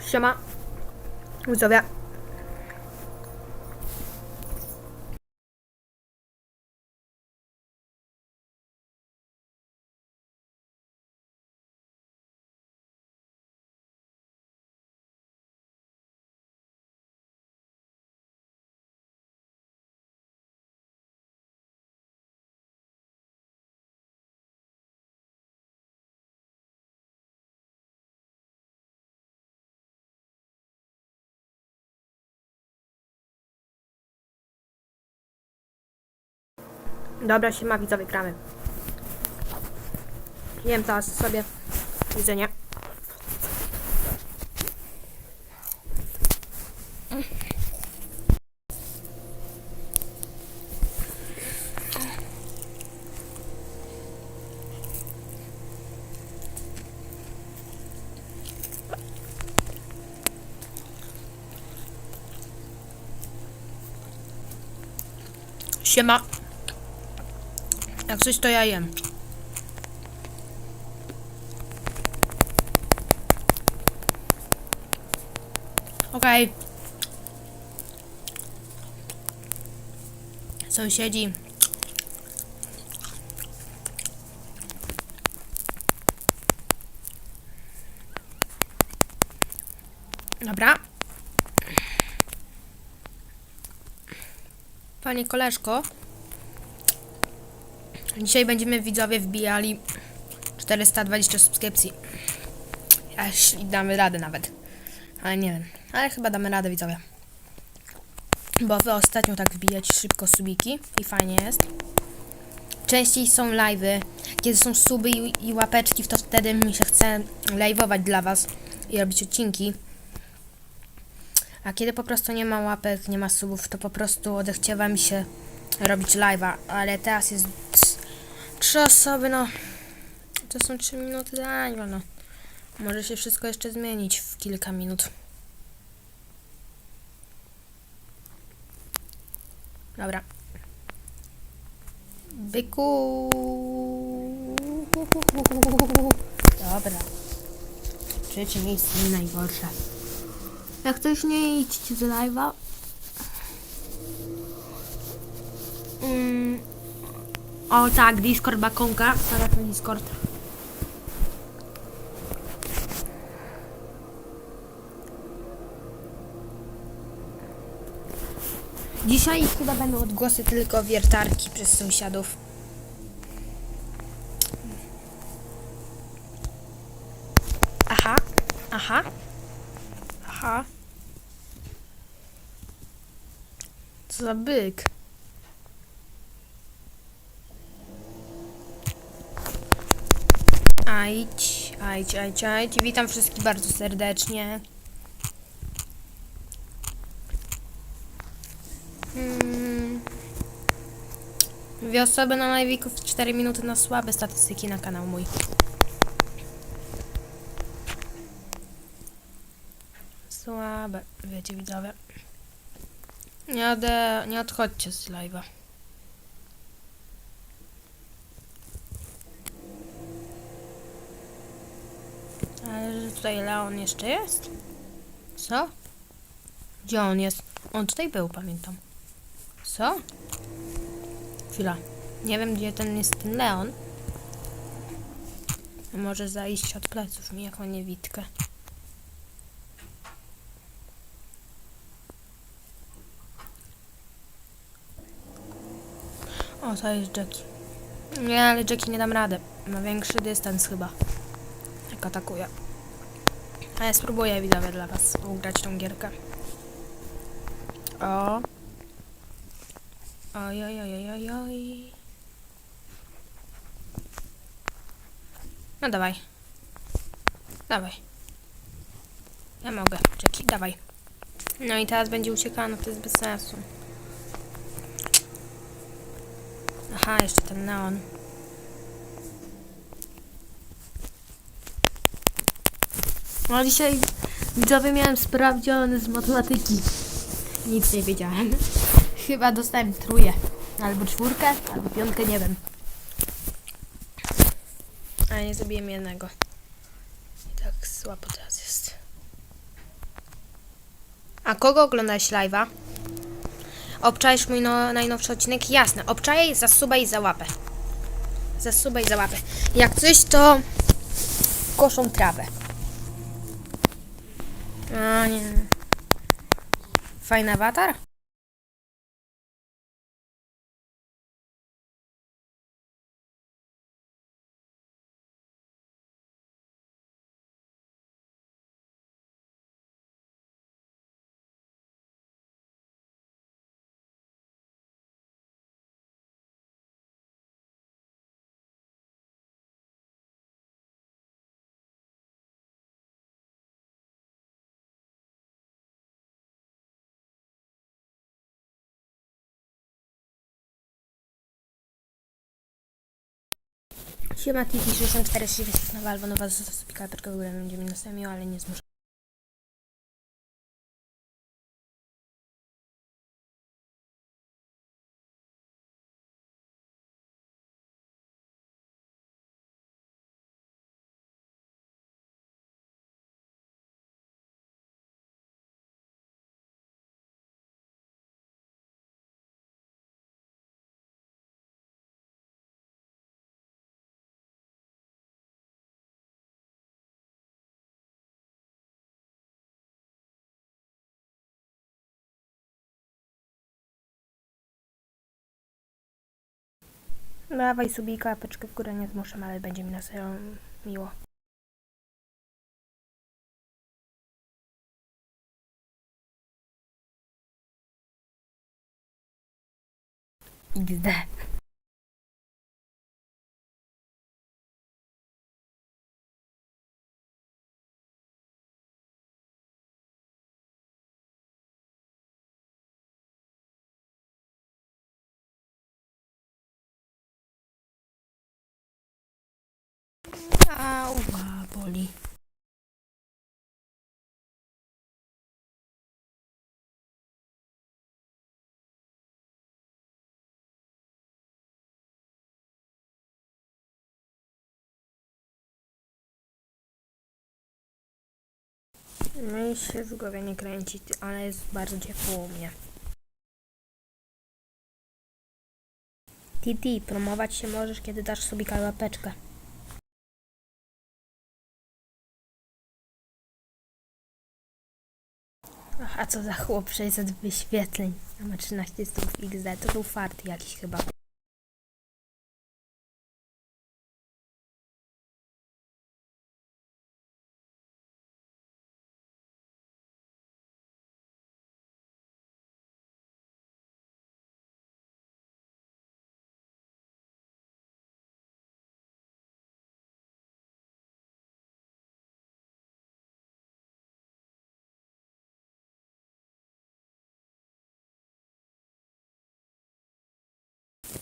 什么？无所谓。Dobra, siema widzowie, gramy. Jem teraz sobie jedzenie. Siema. Jak coś to ja jem. Okej. Sąsiedzi. Dobra. Panie koleżko. Dzisiaj będziemy widzowie wbijali 420 subskrypcji. Jeśli damy radę nawet. Ale nie wiem. Ale chyba damy radę widzowie. Bo wy ostatnio tak wbijacie szybko subiki i fajnie jest. Częściej są live'y, kiedy są suby i, i łapeczki, to wtedy mi się chce live'ować dla was i robić odcinki. A kiedy po prostu nie ma łapek, nie ma subów, to po prostu odechciewa mi się robić live'a, ale teraz jest trzy osoby, no. To są trzy minuty live'a, no. Może się wszystko jeszcze zmienić w kilka minut. Dobra. Byku. Dobra. Trzecie miejsce najgorsze. Jak coś nie idźcie z live'a. O tak, Discord bakonka. Teraz na Discord. Dzisiaj chyba będą odgłosy tylko wiertarki przez sąsiadów. Aha, aha, aha. Co za byk. Ajdź, ajdź, ajdź, ajdź. Witam wszystkich bardzo serdecznie. Hmm. Dwie osoby na live'iku w 4 minuty na słabe statystyki na kanał mój. Słabe, wiecie widzowie. Nie, ode, nie odchodźcie z live'a. Ale że tutaj Leon jeszcze jest? Co? Gdzie on jest? On tutaj był, pamiętam. Co? Chwila. Nie wiem, gdzie ten jest ten Leon. Może zajść od pleców mi jako niewidkę. O, to jest Jackie. Nie, ale Jackie nie dam rady. Ma większy dystans chyba. Jak atakuje. A ja spróbuję widzowie dla was ugrać tą gierkę. O. Oj, oj, oj, oj, oj. No dawaj. Dawaj. Ja mogę. Czeki, dawaj. No i teraz będzie uciekano, to jest bez sensu. Aha, jeszcze ten neon. No dzisiaj widzowie miałem sprawdziony z matematyki. Nic nie wiedziałem. Chyba dostałem truje. Albo czwórkę, albo piątkę, nie wiem. A nie zrobiłem jednego. I tak słabo teraz jest. A kogo oglądałeś live'a? Obczajesz mój no, najnowszy odcinek? Jasne, obczajaj, zasubaj i za łapę. Zasubaj i za łapę. Jak coś, to koszą trawę. A nie. Fajny awatar? Siema Titi 64 nowa albo nowa zaspika tylko górę będzie mi następnie, ale nie zmuszę. Dawaj subika, apeczkę w górę nie zmuszę, ale będzie mi na serio miło. XD. Mi się w głowie nie kręci, ale jest bardzo ciepło u mnie. Titi, promować się możesz, kiedy dasz sobie łapeczkę. A co za chłop 600 wyświetleń. Ma 13 stów XD. To był fart jakiś chyba.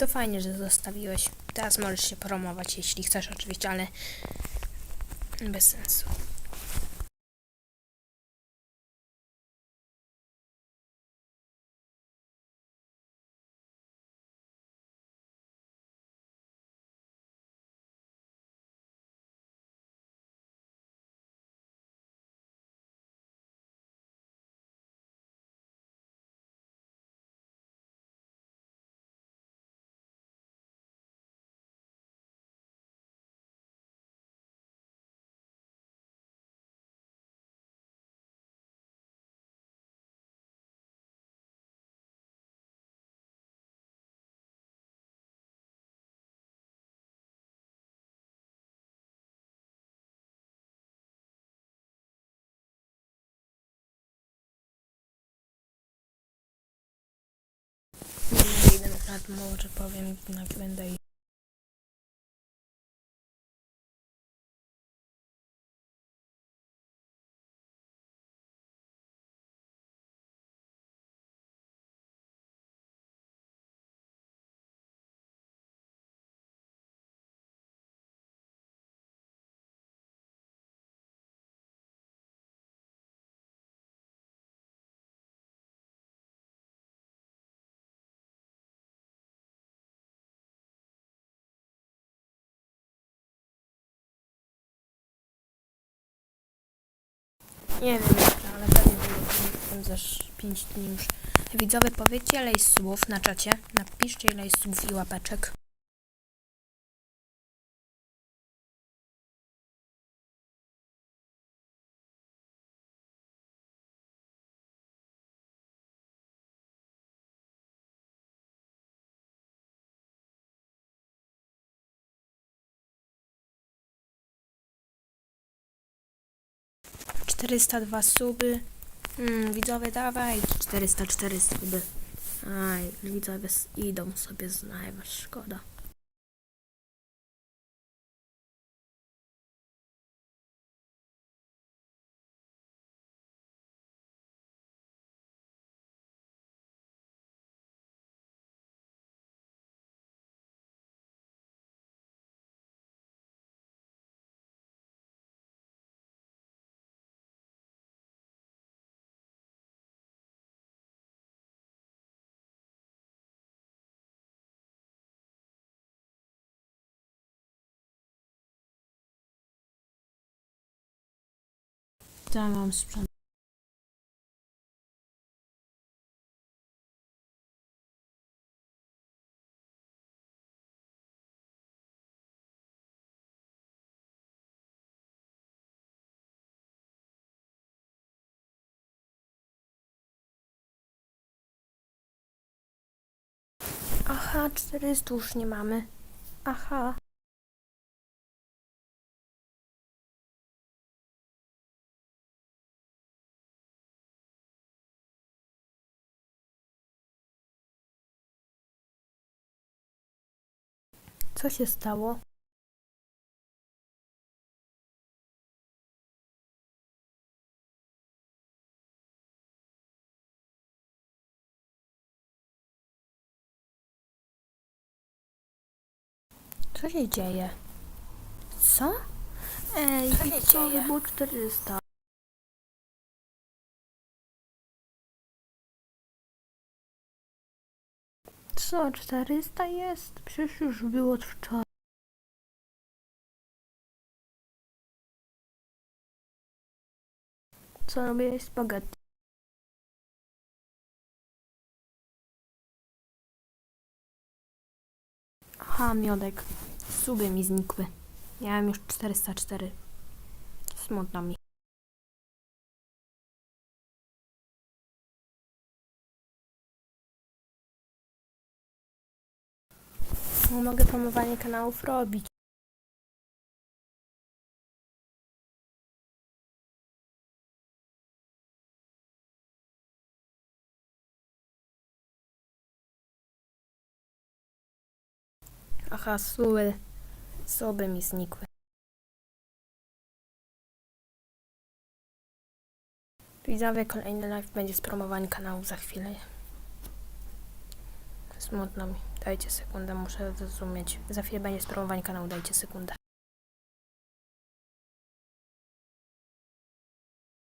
To fajnie, że zostawiłeś. Teraz możesz się promować, jeśli chcesz oczywiście, ale bez sensu. Może powiem, jak będę Nie wiem jeszcze, ale pewnie jestem za 5 dni już. Widzowie, powiedzcie ile jest słów na czacie. Napiszcie ile jest słów i łapeczek. Czterysta dwa suby. Hmm, widzowie, dawaj. 404 suby. Aj, widzowie idą sobie z live'a, szkoda. Sprzęt? Aha, 400 już nie mamy. Aha. Co się stało? Co się dzieje? Co? Ej, widzowie, było 400. Co, 400 jest? Przecież już było od wczoraj. Co robię spaghetti? Aha, miodek. Suby mi znikły. Miałem już 404. Smutno mi. Mogę promowanie kanałów robić. Aha, suły. Suby mi znikły. Widzowie, kolejny live będzie z promowania kanału za chwilę. Smutno mi. Dajcie sekundę, muszę zrozumieć. Za chwilę będzie z promowania kanału, dajcie sekundę.